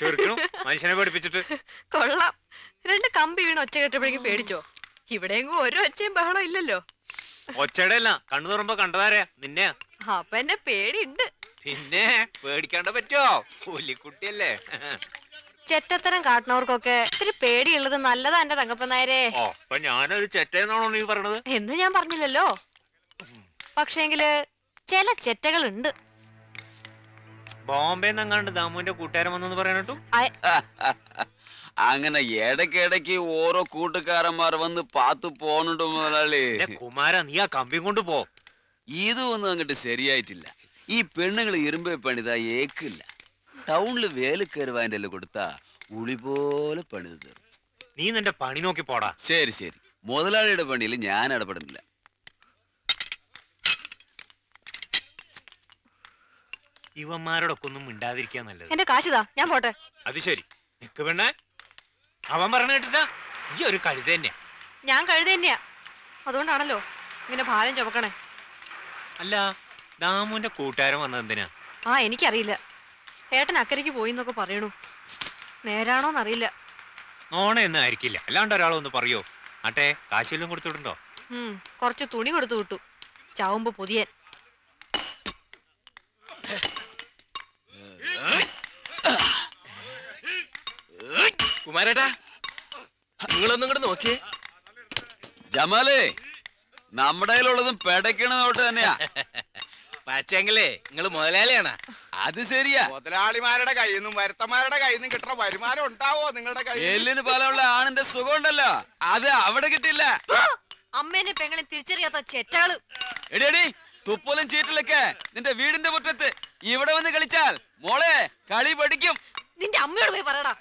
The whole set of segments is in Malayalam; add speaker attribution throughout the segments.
Speaker 1: ചെറുക്കണു മനുഷ്യനെ പഠിപ്പിച്ചിട്ട്
Speaker 2: കൊള്ളാം. രണ്ട് കമ്പി വീണ് ഒച്ച കേട്ടപ്പോഴേക്കും പേടിച്ചോ? ഇവിടെയെങ്കിലും ഒരു ഒച്ചയും ബഹളം ഇല്ലല്ലോ.
Speaker 1: ഒച്ചയുടെ അല്ല കണ്ണു തുറമ്പോ കണ്ടതാരാ? നിന്നെയാ?
Speaker 2: അപ്പൊ എന്നെ പേടിയുണ്ട്.
Speaker 1: പിന്നെ പേടിക്കാണ്ട പറ്റോ പുലിക്കുട്ടിയല്ലേ
Speaker 2: ചെറ്റത്തരം കാട്ടുന്നവർക്കൊക്കെ ഇത്തിരി പേടിയുള്ളത് നല്ലതാ എന്റെ തങ്കപ്പനായരെ
Speaker 1: ഓ അപ്പൊ ഞാനൊരു ചെറ്റയെന്നാണോ നീ പറയണത്
Speaker 2: എന്ന് ഞാൻ പറഞ്ഞില്ലല്ലോ. പക്ഷേങ്കിൽ ചില ചെറ്റകളുണ്ട്.
Speaker 1: ബോംബെ നിന്നങ്ങാണ്ട് ദാമുവിന്റെ കൂട്ടുകാരൻ വന്നെന്ന് പറയണട്ടു
Speaker 3: അങ്ങനെ ഇടയ്ക്കിടയ്ക്ക് ഓരോ കൂട്ടുകാരന്മാർ വന്ന് പാത്ത് പോണുണ്ട് മുതലാളി.
Speaker 1: കുമാര നീ ആ കമ്പി കൊണ്ട് പോ.
Speaker 3: ഇതൊന്നും അങ്ങോട്ട് ശരിയായിട്ടില്ല. ഈ പെണ്ണുങ്ങൾ ഇരുമ്പേ പണിതാ ഏക്കില്ല. ടൗണിൽ കയറുവാന്റെ കൊടുത്താ ഉളി പോലെ പണിത് തീർന്നു
Speaker 1: നീ നിന്റെ പണി നോക്കി പോടാ.
Speaker 3: ശരി ശരി. മുതലാളിയുടെ പണിയിൽ ഞാൻ ഇടപെടുന്നില്ല.
Speaker 1: ഇവന്മാരോടൊക്കെ ഒന്നും മിണ്ടാതിരിക്കാൻ നല്ലത്.
Speaker 2: എന്റെ കാശിതാ ഞാൻ പോട്ടെ.
Speaker 1: അത് ശരി. നിക്ക് പെണ്ണേ. അവൻ പറഞ്ഞ കേട്ടിട്ടാ? ഈ ഒരു കഴുത തന്നെയാ.
Speaker 2: ഞാൻ കഴുത തന്നെയാ. അതുകൊണ്ടാണല്ലോ ഇങ്ങനെ ഭാരം ചുമക്കണേ.
Speaker 1: അല്ല ദാമുവിന്റെ കൂട്ടുകാരൻ വന്നത് എന്തിനാ?
Speaker 2: ആ എനിക്കറിയില്ല. ഏട്ടൻ അക്കരയ്ക്ക് പോയി എന്നൊക്കെ പറയണു. നേരാണോന്നറിയില്ല
Speaker 1: നോണയൊന്നും ആയിരിക്കില്ല. അല്ലാണ്ട് ഒരാളൊന്ന് പറയോ? ആട്ടെ കാശിലും കൊടുത്തിട്ടുണ്ടോ
Speaker 2: ഉം കുറച്ച് തുണി കൊടുത്തു വിട്ടു. ചാവുമ്പോ പുതിയൻ.
Speaker 4: കുമാരേട്ടാ നിങ്ങളൊന്നും ഇങ്ങോട്ട് നോക്കിയേ.
Speaker 3: ജമാലേ നമ്മുടെ കയ്യിലുള്ളതും പെടയ്ക്കണ നോട്ട് തന്നെയാ.
Speaker 4: പക്ഷേങ്കിലേ നിങ്ങൾ മുതലാളിയാണ്.
Speaker 3: അത് ശരിയാ.
Speaker 5: മുതലാളിമാരുടെ കയ്യിൽ നിന്നും വരുത്തന്മാരുടെ കയ്യിൽ നിന്നും കിട്ടുന്ന വരുമാനം ഉണ്ടാവോ നിങ്ങളുടെ കയ്യിൽ?
Speaker 3: എല്ലിന് പോലെയുള്ള ആണിന്റെ സുഖം ഉണ്ടല്ലോ അത് അവിടെ കിട്ടില്ല.
Speaker 2: അമ്മേനെ പെങ്ങളെ തിരിച്ചറിയാത്ത ചെറ്റാൾ.
Speaker 3: എടിയടി എടി തുപ്പലും ചീറ്റിലൊക്കെ നിന്റെ വീടിന്റെ മുറ്റത്ത്. ഇവിടെ വന്ന് കളിച്ചാൽ മോളെ കളി പഠിക്കും.
Speaker 2: നിന്റെ അമ്മയോട് പോയി പറയടാ!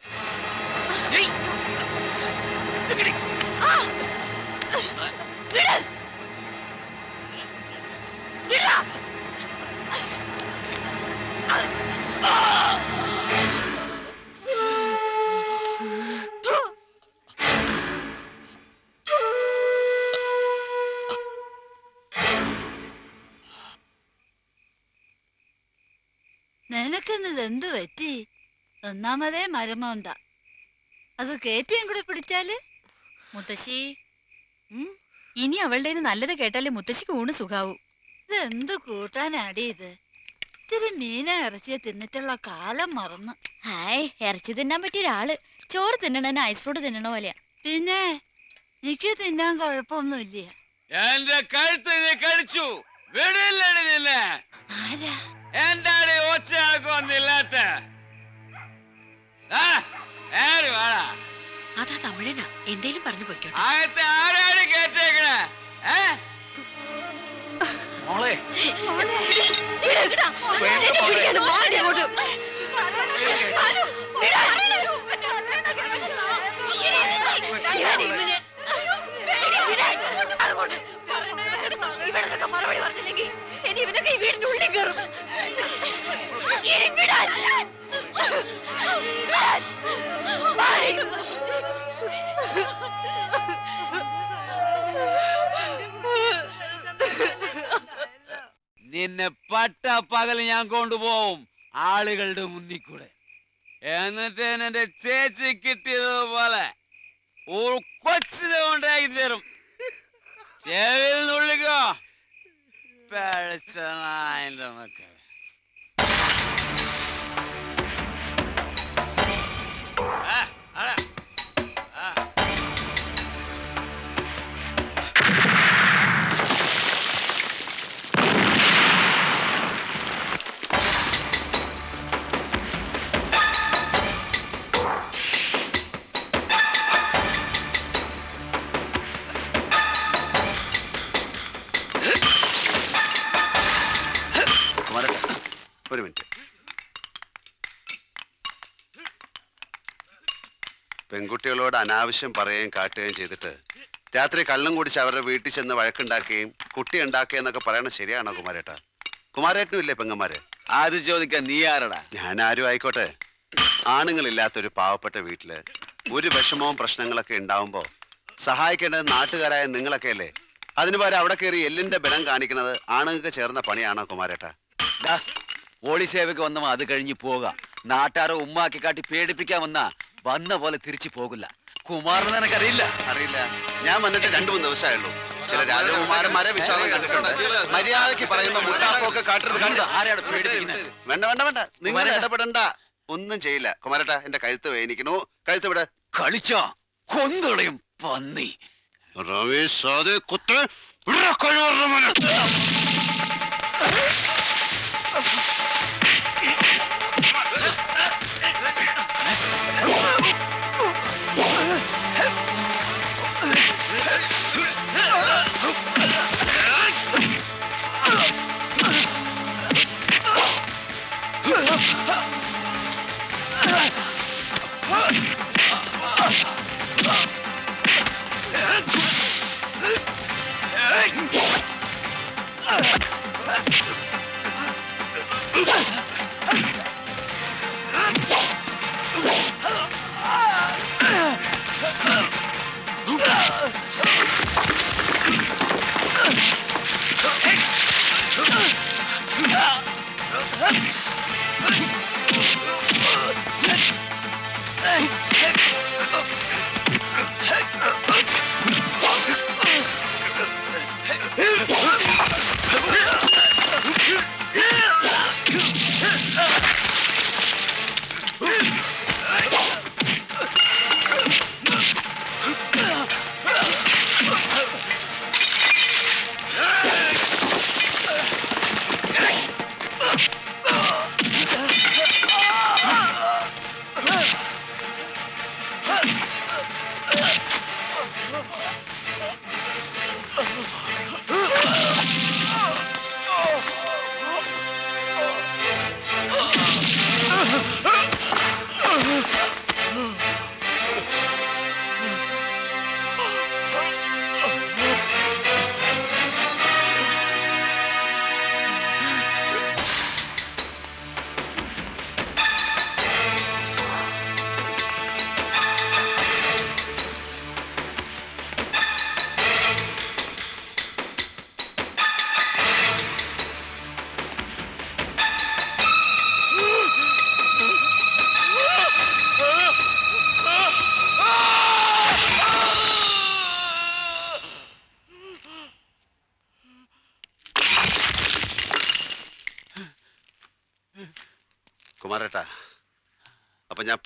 Speaker 6: നിനക്കിന്നത് എന്ത് പറ്റി? ഒന്നാമതേ മരമോന്ത. അത് കേറ്റയും കൂടെ പിടിച്ചാൽ?
Speaker 7: മുത്തശ്ശി. ഇനി അവളുടെ നല്ലത് കേട്ടാലേ മുത്തശ്ശിക്ക് ഊണ് സുഖാവൂ.
Speaker 6: ഇതെന്ത് കൂട്ടാനാടി ഇത്? ഇത്തിരി മീന ഇറച്ചിയ തിന്നിട്ടുള്ള കാലം മറന്നു.
Speaker 7: ഹായ് ഇറച്ചി തിന്നാൻ പറ്റിയ ഒരാൾ ചോറ് തിന്നണ ഐസ് ഫ്രൂട്ട് തിന്നണ പോലെയാ.
Speaker 6: പിന്നെ? എനിക്ക് തിന്നാൻ കുഴപ്പമൊന്നുമില്ല.
Speaker 3: എന്റെ കഴുത്ത് നീ കഴിച്ചു വിടില്ലടി നിന്നെ. എന്താടി ഒച്ചയാക്കൊന്നില്ലാത്ത വാടാ
Speaker 7: അതാ തമിഴനാ എന്തേലും പറഞ്ഞു പോയിക്കോട്ടെ
Speaker 4: മോളെ
Speaker 3: പകൽ ഞാൻ കൊണ്ടുപോവും ആളുകളുടെ മുന്നിൽ കൂടെ എന്നിട്ട് എന്റെ ചേച്ചി കിട്ടിയതുപോലെ ഒരു കൊച്ചിനെ ഉണ്ടാക്കി തരും ചെവിയിൽ നുള്ളിക്കോ പഴച്ച നായന്റെ മക്കളെ. ആ.
Speaker 5: പെൺകുട്ടികളോട് അനാവശ്യം പറയുകയും കാട്ടുകയും ചെയ്തിട്ട് രാത്രി കള്ളം കുടിച്ച് അവരുടെ വീട്ടിൽ ചെന്ന് വഴക്കുണ്ടാക്കുകയും കുട്ടി ഉണ്ടാക്കുകയെന്നൊക്കെ പറയണത് ശരിയാണോ കുമാരേട്ടാ? കുമാരേട്ടനും ഇല്ലേ പെങ്ങന്മാര്?
Speaker 3: അത് ചോദിക്കാൻ നീ ആരടാ?
Speaker 5: ഞാൻ ആരും ആയിക്കോട്ടെ. ആണുങ്ങളില്ലാത്തൊരു പാവപ്പെട്ട വീട്ടിൽ ഒരു വിഷമവും പ്രശ്നങ്ങളൊക്കെ ഉണ്ടാവുമ്പോ സഹായിക്കേണ്ടത് നാട്ടുകാരായ നിങ്ങളൊക്കെ അല്ലേ? അതിന് പകരം അവിടെ കയറി എല്ലിന്റെ ബലം കാണിക്കുന്നത് ആണുങ്ങൾക്ക് ചേർന്ന പണിയാണോ കുമാരേട്ടാ?
Speaker 3: പോളി സേവയ്ക്ക് വന്നവ അത് കഴിഞ്ഞ് പോകാം. നാട്ടാരെ ഉമ്മാക്കി കാട്ടി പേടിപ്പിക്കാൻ വന്ന വന്ന പോലെ തിരിച്ചു പോകില്ല. കുമാരൻ നിനക്കറിയില്ല?
Speaker 5: അറിയില്ല. ഞാൻ വന്നിട്ട് രണ്ടു മൂന്ന് ദിവസമായുള്ളൂ. ചില രാജകുമാരന്മാരെ വിശ്വാസം കണ്ടിട്ടുണ്ട്. മര്യാദയ്ക്ക് പറയുമ്പോ മുട്ടാപ്പൊക്കെ കാട്ടരുത് കണ്ടു?
Speaker 3: ആരാണ് പേടിപ്പിക്കുന്നത്
Speaker 5: വേണ്ട വേണ്ട വേണ്ട. നിങ്ങൾ ഇടപെടണ്ട. ഒന്നും ചെയ്യില്ല. കുമാരട്ട എന്റെ കഴുത്ത് വേദനിക്കുന്നു. കഴുത്ത് വിട
Speaker 3: കളിച്ചോ? കൊന്നുകളയും പന്നി.
Speaker 5: കുത്ത് കുമാരേട്ടാ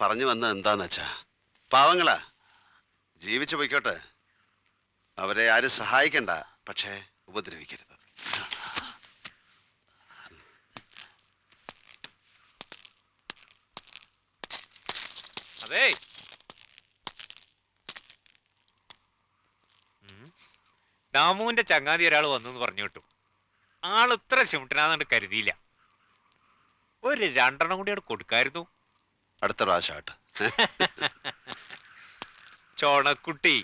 Speaker 5: പറഞ്ഞു വന്നത് എന്താന്ന് വെച്ചാ? പാവങ്ങളാ. ജീവിച്ചു പോയിക്കോട്ടെ. അവരെ ആരും സഹായിക്കണ്ട പക്ഷേ ഉപദ്രവിക്കരുത്.
Speaker 1: അതേ. ദാമുവിന്റെ ചങ്ങാതി ഒരാൾ വന്നു പറഞ്ഞു കിട്ടും. ആൾ ഇത്ര ചുമട്ടനാന്നുകൊണ്ട് കരുതിയില്ല. ഒരു രണ്ടെണ്ണം കൂടി അവിടെ കൊടുക്കായിരുന്നു.
Speaker 5: അടുത്ത പ്രാവശ്യമായിട്ട്
Speaker 1: ചോണക്കുട്ടി.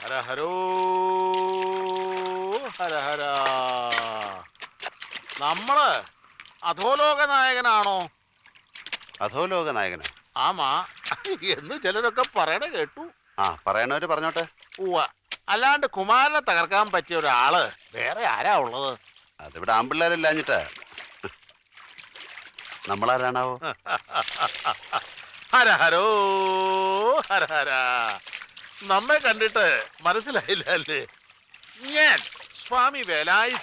Speaker 8: ഹര ഹരോ ഹര ഹര. നമ്മൾ അധോലോക നായകനാണോ
Speaker 5: അധോലോക നായകന്
Speaker 8: ആമാ. എന്ന് ചിലരൊക്കെ പറയണ കേട്ടു.
Speaker 5: ആ പറയണവര് പറഞ്ഞോട്ടെ.
Speaker 8: ഉവ്വ. അല്ലാണ്ട് കുമാരനെ തകർക്കാൻ പറ്റിയ ഒരാൾ വേറെ ആരാ ഉള്ളത്?
Speaker 5: അതിവിടെ ആമ്പിള്ളേരല്ലാഞ്ഞിട്ട്. നമ്മളാരാണാവോ?
Speaker 8: ഹര ഹരോ ഹര ഹര. നമ്മെ കണ്ടിട്ട് മനസ്സിലായില്ല അല്ലേ ഞാൻ സ്വാമി വേലായി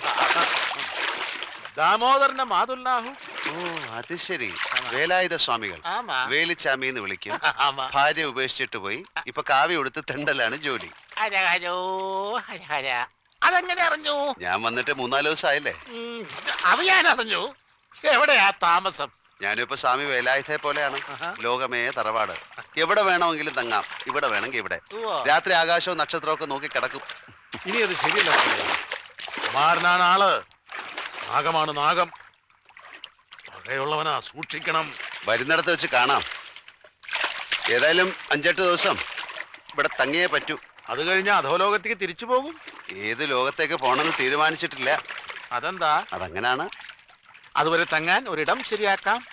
Speaker 8: ദാമോദരന്റെ മാതുല്ലാഹു.
Speaker 5: ഓ അത് ശരി. വേലായുധ സ്വാമികൾ.
Speaker 8: ആമാ.
Speaker 5: വേലിച്ചാമി എന്ന് വിളിക്കും.
Speaker 8: ആമാ.
Speaker 5: ഭാര്യ ഉപേക്ഷിച്ചിട്ട് പോയി. ഇപ്പൊ കാവ്യ കൊടുത്ത് തെണ്ടലാണ് ജോലി.
Speaker 8: ഹര ഹരോ ഹര ഹര. അതെങ്ങനെ അറിഞ്ഞു?
Speaker 5: ഞാൻ വന്നിട്ട് മൂന്നാൽ ദിവസമായില്ലേ?
Speaker 8: ഉം, അത് ഞാൻ അറിഞ്ഞു. എവിടെയാ താമസം?
Speaker 5: ഞാനും ഇപ്പൊ സ്വാമി വേലായുധ പോലെയാണ്.
Speaker 8: ആഹാ.
Speaker 5: ലോകമേ തറവാട്. എവിടെ വേണമെങ്കിലും തങ്ങാം. ഇവിടെ വേണമെങ്കിൽ ഇവിടെ.
Speaker 8: ഉവ്വ.
Speaker 5: രാത്രി ആകാശവും നക്ഷത്രവും ഒക്കെ നോക്കി കിടക്കും.
Speaker 8: ഇനി അത് ശരിയല്ല. ആൾ. നാഗമാണ് നാഗം. പകയുള്ളവനാ സൂക്ഷിക്കണം.
Speaker 5: വരുന്നിടത്ത് വെച്ച് കാണാം. ഏതായാലും അഞ്ചെട്ട് ദിവസം. ഇവിടെ തങ്ങിയേ പറ്റൂ.
Speaker 8: അത് കഴിഞ്ഞ അധോലോകത്തേക്ക് തിരിച്ചു പോകും?
Speaker 5: ഏത് ലോകത്തേക്ക് പോണെന്ന് തീരുമാനിച്ചിട്ടില്ല.
Speaker 8: അതെന്താ?
Speaker 5: അതങ്ങനാണ്.
Speaker 8: അതുവരെ തങ്ങാൻ ഒരിടം ശരിയാക്കാം.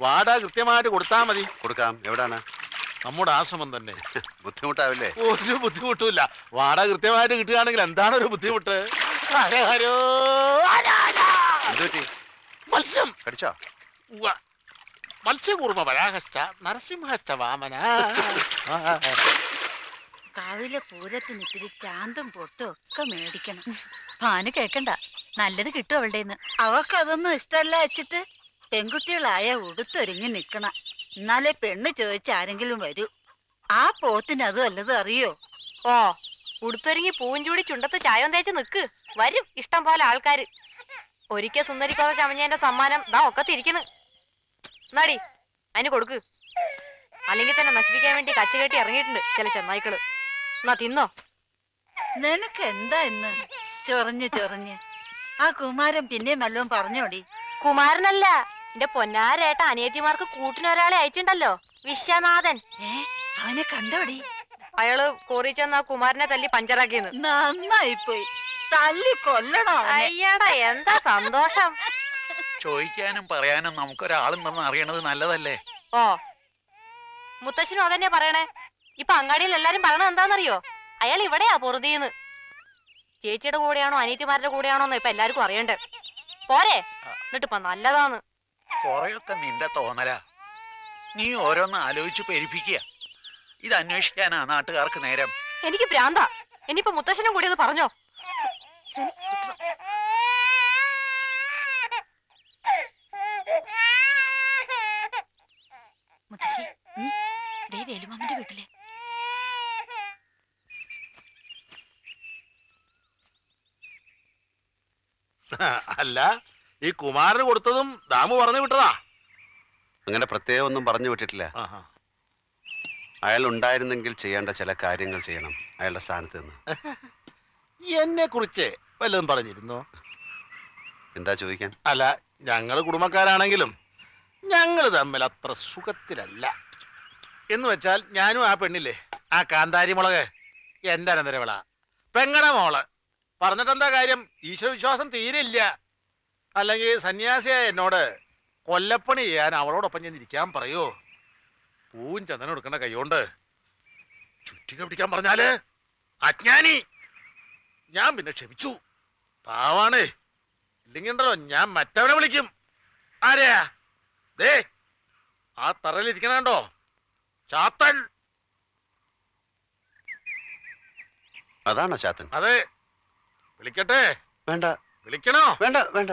Speaker 8: വാടക കൃത്യമായിട്ട് കൊടുത്താൽ മതി.
Speaker 5: കൊടുക്കാം. എവിടാണ്?
Speaker 8: നമ്മുടെ ആശ്രമം തന്നെ.
Speaker 5: ബുദ്ധിമുട്ടാവില്ലേ?
Speaker 8: ഒരു ബുദ്ധിമുട്ടുമില്ല. വാടക കൃത്യമായിട്ട് കിട്ടുകയാണെങ്കിൽ എന്താണ് ഒരു ബുദ്ധിമുട്ട്? ഹരോ ഹരോ ഹരാ, ഹരാ.
Speaker 5: എന്ത് പറ്റി
Speaker 8: മത്സ്യം.
Speaker 5: കടിച്ചോ?
Speaker 8: ഉവ്വ. മത്സ്യകൂർമ്മ വരാഹശ്ച നരസിംഹശ്ച വാമന.
Speaker 6: കാവിലെ പൂരത്തിന് ഇത്തിരി ചാന്തും പൊട്ടും ഒക്കെ മേടിക്കണം.
Speaker 2: ഭാനു കേക്കണ്ട. നല്ലത് കിട്ടും അവളുടെ
Speaker 6: അവക്കതൊന്നും ഇഷ്ടമല്ല വെച്ചിട്ട് പെൺകുട്ടികളായ ഉടുത്തൊരുങ്ങി നിക്കണം എന്നാലേ പെണ്ണ് ചോദിച്ച ആരെങ്കിലും വരൂ. ആ പോത്തിന് അത് വല്ലതും അറിയോ?
Speaker 2: ഓ ഉടുത്തൊരുങ്ങി പൂവും ചൂടി ചുണ്ടത്ത് ചായം തേച്ച് നിക്ക്. വരും ഇഷ്ടം പോലെ ആൾക്കാര്. ഒരിക്കൽ സുന്ദരിക്കോത ചമഞ്ഞതിന്റെ സമ്മാനം ദാ ഒക്കെ തിരിക്കണ് എന്നാടി അതിന് കൊടുക്ക്. അല്ലെങ്കിൽ തന്നെ നശിപ്പിക്കാൻ വേണ്ടി കച്ചുകെട്ടി ഇറങ്ങിയിട്ടുണ്ട് ചില ചെന്നായ്ക്കൾ. എന്നാ തിന്നോ?
Speaker 6: നിനക്ക് എന്താ ഇന്ന്? ചൊറഞ്ഞ് ചൊറഞ്ഞ്. ആ കുമാരൻ പിന്നെയും വല്ലതും പറഞ്ഞോടി.
Speaker 2: കുമാരനല്ല എന്റെ പൊന്നാരേട്ട അനിയത്തിമാർക്ക് കൂട്ടിനൊരാളെ അയച്ചിണ്ടല്ലോ വിശ്വനാഥൻ.
Speaker 6: ഏ അവനെ കണ്ടോടി.
Speaker 2: അയാൾ കോറി ചെന്ന് ആ കുമാരനെ തല്ലി പഞ്ചറാക്കിയെന്ന്.
Speaker 6: നന്നായിപ്പോയി. തല്ലി കൊല്ലണോ അവനെ.
Speaker 2: അയ്യടാ എന്താ സന്തോഷം?
Speaker 9: ചോദിക്കാനും പറയാനും നമുക്കൊരാളുണ്ടെന്ന് അറിയണത് നല്ലതല്ലേ?
Speaker 2: ഓ മുത്തശ്ശനും അതന്നെ പറയണേ. ഇപ്പൊ അങ്ങാടിയിൽ എല്ലാരും പറയണത് എന്താണെന്നറിയോ? അയാൾ ഇവിടെയാ പൊറുതിന്ന്. ചേച്ചിയുടെ കൂടെയാണോ അനീത്തിമാരുടെ കൂടെയാണോ എന്ന് ഇപ്പൊ എല്ലാവർക്കും അറിയണ്ടേ? പോരെ എന്നിട്ട് ഇപ്പൊ നല്ലതാന്ന്.
Speaker 9: കൊറേയൊക്കെ നിന്റെ തോന്നലാ. നീ ഓരോന്ന് ആലോചിച്ച് പെരിപ്പിക്കുക. ഇത് അന്വേഷിക്കാനാ നാട്ടുകാർക്ക് നേരം.
Speaker 2: എനിക്ക് ഭ്രാന്ത. ഇനിയിപ്പൊ മുത്തശ്ശനും കൂടി അത് പറഞ്ഞോ?
Speaker 7: മുത്തശ്ശി ദേ വേലുമാമന്റെ വീട്ടിലെ.
Speaker 8: അല്ല ഈ കുമാരന് കൊടുത്തതും ദാമു പറഞ്ഞു വിട്ടതാ.
Speaker 5: അങ്ങനെ പ്രത്യേകം ഒന്നും പറഞ്ഞു വിട്ടിട്ടില്ല. അയാൾ ഉണ്ടായിരുന്നെങ്കിൽ ചെയ്യേണ്ട ചില കാര്യങ്ങൾ ചെയ്യണം അയാളുടെ സ്ഥാനത്ത് നിന്ന്
Speaker 8: എന്നെ കുറിച്ച് വല്ലതും പറഞ്ഞിരുന്നോ?
Speaker 5: എന്താ ചോദിക്കാൻ?
Speaker 8: അല്ല ഞങ്ങൾ കുടുംബക്കാരാണെങ്കിലും ഞങ്ങൾ തമ്മിൽ അത്ര സുഖത്തിലല്ല. എന്ന് വെച്ചാൽ ഞാനും ആ പെണ്ണില്ലേ ആ കാന്താരി മുളക് എന്റെ അനന്തരവിള പെങ്ങട മോൾ. പറഞ്ഞിട്ടെന്താ കാര്യം? ഈശ്വരവിശ്വാസം തീരില്ല. അല്ലെങ്കിൽ സന്യാസിയായ എന്നോട് കൊല്ലപ്പണി ചെയ്യാൻ അവളോടൊപ്പം ഞാൻ ഇരിക്കാൻ പറയോ? പൂവും ചന്ദനം എടുക്കേണ്ട കൈകൊണ്ട്. ചുറ്റിക പിടിക്കാൻ പറഞ്ഞാൽ അജ്ഞാനി. ഞാൻ പിന്നെ ക്ഷമിച്ചു. പാവാണ്. ഇല്ലെങ്കിൽ ഉണ്ടല്ലോ ഞാൻ മറ്റവനെ വിളിക്കും. ആരെയാ ദേ ആ തറയിലിരിക്കണോ ചാത്തൻ.
Speaker 5: അതാണോ ചാത്തൻ?
Speaker 8: അതെ. വിളിക്കട്ടെ?
Speaker 5: വേണ്ട.
Speaker 8: വിളിക്കണോ?
Speaker 5: വേണ്ട വേണ്ട.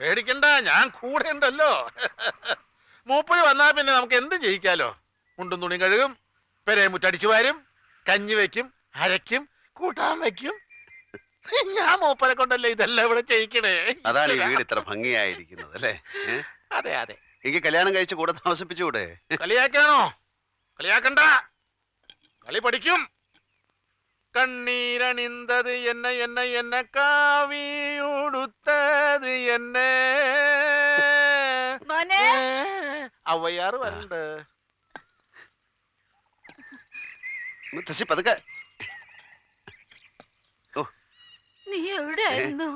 Speaker 8: പേടിക്കണ്ട ഞാൻ കൂടെ ഉണ്ടല്ലോ. മൂപ്പര് വന്നാ പിന്നെ നമുക്ക് എന്തും ജയിക്കാലോ മുണ്ടും തുണി കഴുകും പെരേ മുറ്റടിച്ചു വാരും കഞ്ഞി വയ്ക്കും അരയ്ക്കും കൂട്ടാൻ വെക്കും. ഞാൻ മൂപ്പരെ കൊണ്ടല്ലേ ഇതെല്ലാം ഇവിടെ ചെയ്യിക്കണേ?
Speaker 5: അതാണ് ഈ വീട് ഇത്ര ഭംഗിയായിരിക്കുന്നത് അല്ലേ? ഏ?
Speaker 8: അതെ അതെ.
Speaker 5: എനിക്ക് കല്യാണം കഴിച്ച് കൂടെ താമസിപ്പിച്ചുകൂടെ?
Speaker 8: കളിയാക്കാണോ? കളിയാക്കണ്ട. കളി പഠിക്കും. കണ്ണീരണിന്തത് എന്നെ എന്നെ എന്നെ കാവിയുടുത്തത് എന്നെ.
Speaker 6: മോനെ.
Speaker 8: അവയാറ് വരണ്ട്.
Speaker 5: മുത്തശ്ശി പതുക്കെ
Speaker 6: നീ എവിടെയായിരുന്നു?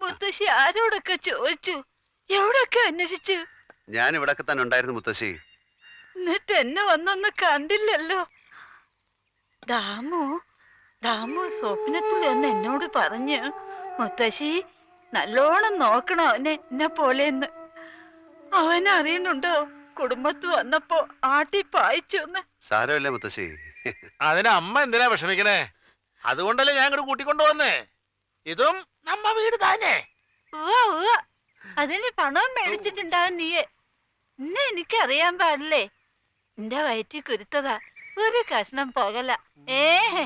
Speaker 6: മുത്തശ്ശി ആരോടൊക്കെ ചോദിച്ചു? എവിടൊക്കെ അന്വേഷിച്ചു?
Speaker 5: ഞാൻ ഇവിടൊക്കെ തന്നെ ഉണ്ടായിരുന്നു മുത്തശ്ശി.
Speaker 6: എന്നിട്ട് എന്നെ വന്നൊന്ന് കണ്ടില്ലല്ലോ. ദാമു ദാമു സ്വപ്നത്തിൽ എന്ന് എന്നോട് പറഞ്ഞു മുത്തശ്ശി നല്ലോണം നോക്കണം അവനെ എന്നെ പോലെയെന്ന്? അവൻ അറിയുന്നുണ്ടോ? കുടുംബത്ത് വന്നപ്പോ ആട്ടി പായിച്ചു സാരമില്ല
Speaker 5: സാരമില്ലേ മുത്തശ്ശി.
Speaker 8: അതിന് അമ്മ എന്തിനാ വിഷമിക്കണേ? അതുകൊണ്ടല്ലേ ഞാൻ ഇങ്ങോട്ട് കൂട്ടിക്കൊണ്ടു വന്നേ? ഇതും നമ്മ വീട്
Speaker 6: തന്നെ. അതിന് പണവും മേടിച്ചിട്ടുണ്ടാവും നീയെ. എന്നെ എനിക്കറിയാൻ പാടില്ലേ? എന്റെ വയറ്റി കുരുത്തതാ. ഒരു കഷ്ണം പോകല. ഏഹേ